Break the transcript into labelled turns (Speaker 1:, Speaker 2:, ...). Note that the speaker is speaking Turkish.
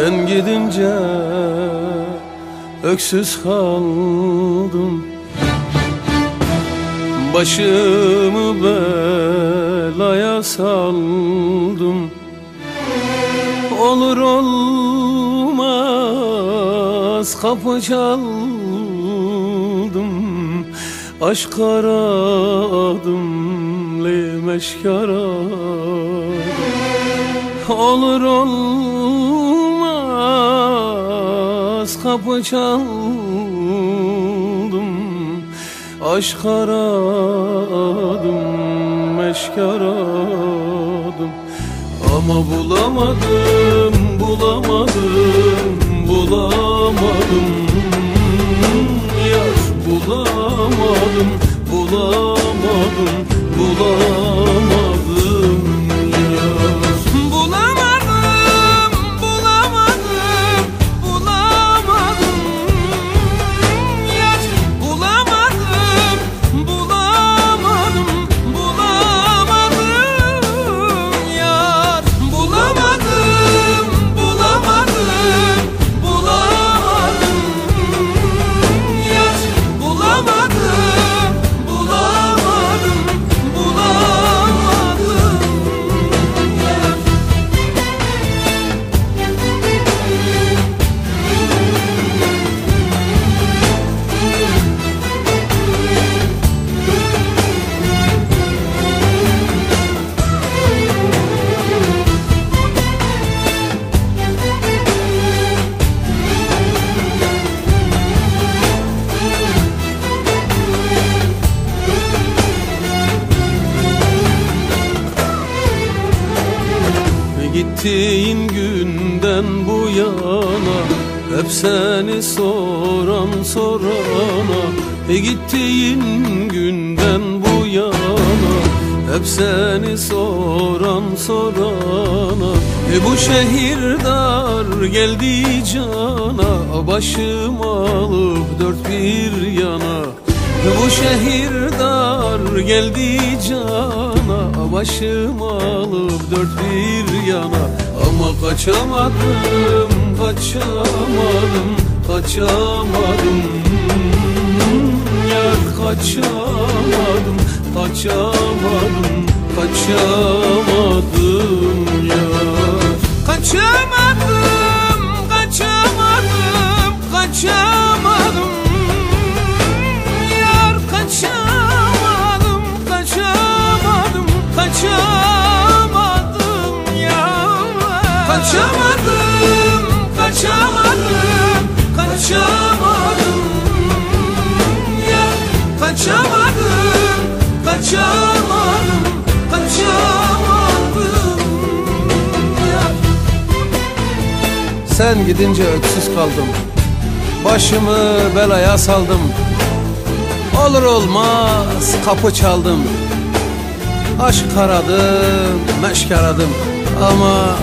Speaker 1: Sen gidince öksüz kaldım. Başımı belaya saldım. Olur olmaz kapı çaldım. Aşk aradım lemeşk aradım Olur olmaz kapı çaldım Aşk aradım, meşk aradım. Ama bulamadım, bulamadım, Gittiğin günden bu yana Hep seni soran sorana. E gittiğin günden bu yana Hep seni soran sorana. E bu şehir dar geldi cana Başım alıp dört bir yana. Bu şehir dar geldi cana Başım alıp dört bir yana. Ama kaçamadım, kaçamadım, kaçamadım. Yar kaçamadım, kaçamadım, kaçamadım yar.
Speaker 2: Kaçamadım, Kaçamadım, kaçamadım, kaçamadım. Yar kaçamadım, kaçamadım, kaçamadım. Yar
Speaker 1: Sen gidince öksüz kaldım. Başımı belaya saldım. Olur olmaz kapı çaldım. Aşk aradım, meşk aradım. Ama